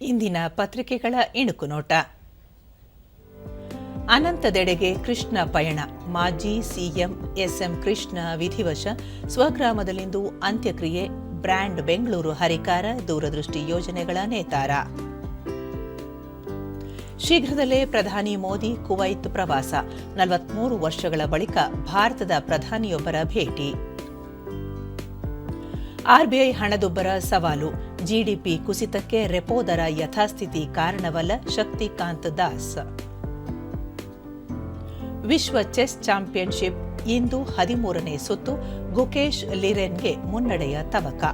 ಇಂದಿನ ಪತ್ರಿಕೆಗಳ ಇಣುಕು ನೋಟ. ಅನಂತದೆಡೆಗೆ ಕೃಷ್ಣ ಪಯಣ. ಮಾಜಿ ಸಿಎಂ ಎಸ್ಎಂ ಕೃಷ್ಣ ವಿಧಿವಶ. ಸ್ವಗ್ರಾಮದಲ್ಲಿಂದು ಅಂತ್ಯಕ್ರಿಯೆ. ಬ್ರ್ಯಾಂಡ್ ಬೆಂಗಳೂರು ಹರಿಕಾರ. ದೂರದೃಷ್ಟಿ ಯೋಜನೆಗಳ ನೇತಾರ. ಶೀಘ್ರದಲ್ಲೇ ಪ್ರಧಾನಿ ಮೋದಿ, ಕುವೈತ್ ಪ್ರವಾಸ. ನಲವತ್ಮೂರು ವರ್ಷಗಳ ಬಳಿಕ ಭಾರತದ ಪ್ರಧಾನಿಯೊಬ್ಬರ ಭೇಟಿ. ಆರ್ಬಿಐ ಹಣದುಬ್ಬರ ಸವಾಲು. ಜಿಡಿಪಿ ಕುಸಿತಕ್ಕೆ ರೆಪೋ ದರ ಯಥಾಸ್ಥಿತಿ ಕಾರಣವಲ್ಲ ಶಕ್ತಿಕಾಂತ್ ದಾಸ್. ವಿಶ್ವ ಚೆಸ್ ಚಾಂಪಿಯನ್ಶಿಪ್ ಇಂದು ಹದಿಮೂರನೇ ಸುತ್ತು ಗುಕೇಶ್ ಲಿರೆನ್ಗೆ ಮುನ್ನಡೆಯ ತವಕ.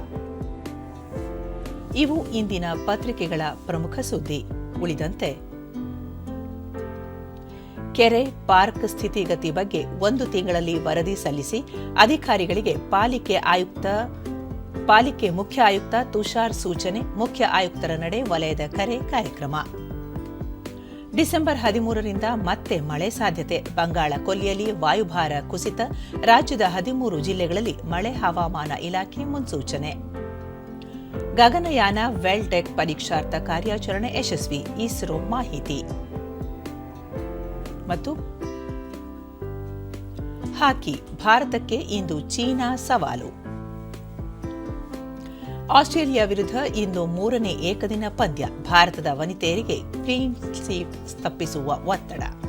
ಇವು ಇಂದಿನ ಪತ್ರಿಕೆಗಳ ಪ್ರಮುಖ ಸುದ್ದಿ. ಉಳಿದಂತೆ, ಕೆರೆ ಪಾರ್ಕ್ ಸ್ಥಿತಿಗತಿ ಬಗ್ಗೆ ಒಂದು ತಿಂಗಳಲ್ಲಿ ವರದಿ ಸಲ್ಲಿಸಿ ಅಧಿಕಾರಿಗಳಿಗೆ ಪಾಲಿಕೆ ಆಯುಕ್ತ ಪಾಲಿಕೆ ಮುಖ್ಯ ಆಯುಕ್ತ ತುಷಾರ್ ಸೂಚನೆ, ಮುಖ್ಯ ಆಯುಕ್ತರ ನಡೆ ವಲಯದ ಕರೆ ಕಾರ್ಯಕ್ರಮ. ಡಿಸೆಂಬರ್ ಹದಿಮೂರರಿಂದ ಮತ್ತೆ ಮಳೆ ಸಾಧ್ಯತೆ. ಬಂಗಾಳ ಕೊಲ್ಲಿಯಲ್ಲಿ ವಾಯುಭಾರ ಕುಸಿತ, ರಾಜ್ಯದ ಹದಿಮೂರು ಜಿಲ್ಲೆಗಳಲ್ಲಿ ಮಳೆ ಹವಾಮಾನ ಇಲಾಖೆ ಮುನ್ಸೂಚನೆ. ಗಗನಯಾನ ವೆಲ್ ಟೆಕ್ ಪರೀಕ್ಷಾರ್ಥ ಕಾರ್ಯಾಚರಣೆ ಯಶಸ್ವಿ, ಇಸ್ರೋ ಮಾಹಿತಿ. ಮತ್ತು ಹಾಕಿ, ಭಾರತಕ್ಕೆ ಇಂದು ಚೀನಾ ಸವಾಲು. ಆಸ್ಟ್ರೇಲಿಯಾ ವಿರುದ್ಧ ಇಂದು ಮೂರನೇ ಏಕದಿನ ಪಂದ್ಯ. ಭಾರತದ ವನಿತೆಯರಿಗೆ ಕ್ಲೀನ್ ಸ್ವೀಪ್ ತಪ್ಪಿಸುವ ಒತ್ತಡ.